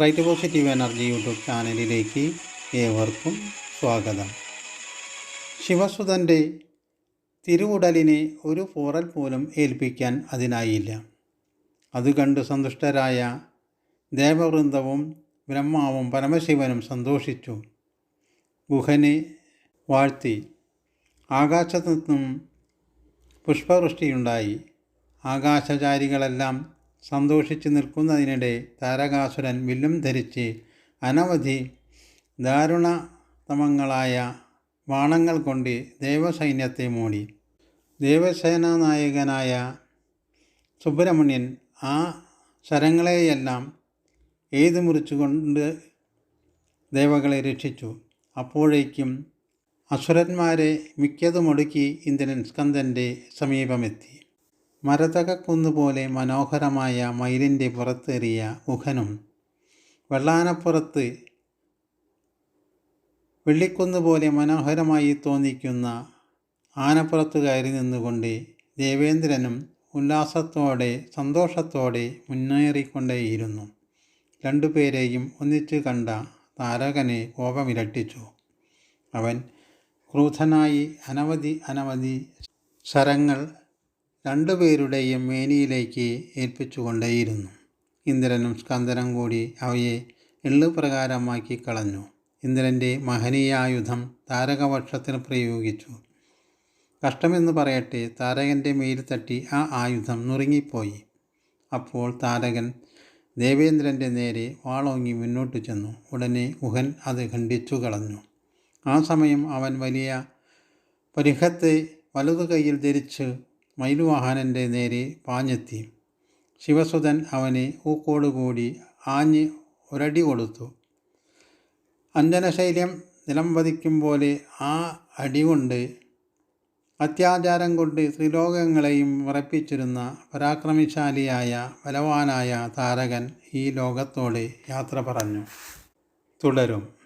Right positive energy YouTube ചാനലിലേക്ക് ഏവർക്കും സ്വാഗതം. ശിവസുതന്റെ തിരുവുടലിനെ ഒരു പോറൽ പോലും ഏൽപ്പിക്കാൻ അതിനായില്ല. അത് കണ്ട് സന്തുഷ്ടരായ ദേവവൃന്ദവും ബ്രഹ്മാവും പരമശിവനും സന്തോഷിച്ചു. ഗുഹനെ വാഴ്ത്തി ആകാശത്തു നിന്നും പുഷ്പവൃഷ്ടിയുണ്ടായി. ആകാശചാരികളെല്ലാം സന്തോഷിച്ച് നിൽക്കുന്നതിനിടെ താരകാസുരൻ വില്ലും ധരിച്ച് അനവധി ദാരുണതമങ്ങളായ ബാണങ്ങൾ കൊണ്ട് ദേവസൈന്യത്തെ മൂടി. ദേവസേനാ നായകനായ സുബ്രഹ്മണ്യൻ ആ ശരങ്ങളെയെല്ലാം എയ്തു മുറിച്ചുകൊണ്ട് ദേവകളെ രക്ഷിച്ചു. അപ്പോഴേക്കും അസുരന്മാരെ മിക്കതുമൊടുക്കി ഇന്ദ്രൻ സ്കന്ദന്റെ സമീപമെത്തി. മരതകക്കുന്നുപോലെ മനോഹരമായ മയിലിന്റെ പുറത്തേറിയ മുഖനും വെള്ളാനപ്പുറത്ത് വെള്ളിക്കുന്നുപോലെ മനോഹരമായി തോന്നിക്കുന്ന ആനപ്പുറത്ത് കയറി നിന്നുകൊണ്ട് ദേവേന്ദ്രനും ഉല്ലാസത്തോടെ സന്തോഷത്തോടെ മുന്നേറിക്കൊണ്ടേയിരുന്നു. രണ്ടുപേരെയും ഒന്നിച്ചു കണ്ട താരകനെ കോപമിരട്ടിച്ചു. അവൻ ക്രൂധനായി അനവധി അനവധി ശരങ്ങൾ രണ്ടുപേരുടെയും മേനിയിലേക്ക് ഏൽപ്പിച്ചുകൊണ്ടേയിരുന്നു. ഇന്ദ്രനും സ്കന്ദനും കൂടി അവയെ എള്ളുപ്രകാരമാക്കി കളഞ്ഞു. ഇന്ദ്രന്റെ മഹനീയായുധം താരകവക്ഷത്തിന് പ്രയോഗിച്ചു. കഷ്ടമെന്ന് പറയട്ടെ താരകന്റെ മേൽ തട്ടി ആ ആയുധം നുറുങ്ങിപ്പോയി. അപ്പോൾ താരകൻ ദേവേന്ദ്രന്റെ നേരെ വാളോങ്ങി മുന്നോട്ട് ചെന്നു. ഉടനെ ഗുഹൻ അത് ഖണ്ഡിച്ചു കളഞ്ഞു. ആ സമയം അവൻ വലിയ പരിഹത്തെ വലതു കൈയിൽ ധരിച്ച് മയിലുവാഹനന്റെ നേരെ പാഞ്ഞെത്തി. ശിവസുതൻ അവനെ ഊക്കോടുകൂടി ആഞ്ഞ് ഒരടി കൊടുത്തു. അഞ്ജനശൈല്യം നിലം പതിക്കും പോലെ ആ അടി കൊണ്ട് അത്യാചാരം കൊണ്ട് ത്രിലോകങ്ങളെയും വിറപ്പിച്ചിരുന്ന പരാക്രമശാലിയായ ബലവാനായ താരകൻ ഈ ലോകത്തോട് യാത്ര പറഞ്ഞു. തുടരും.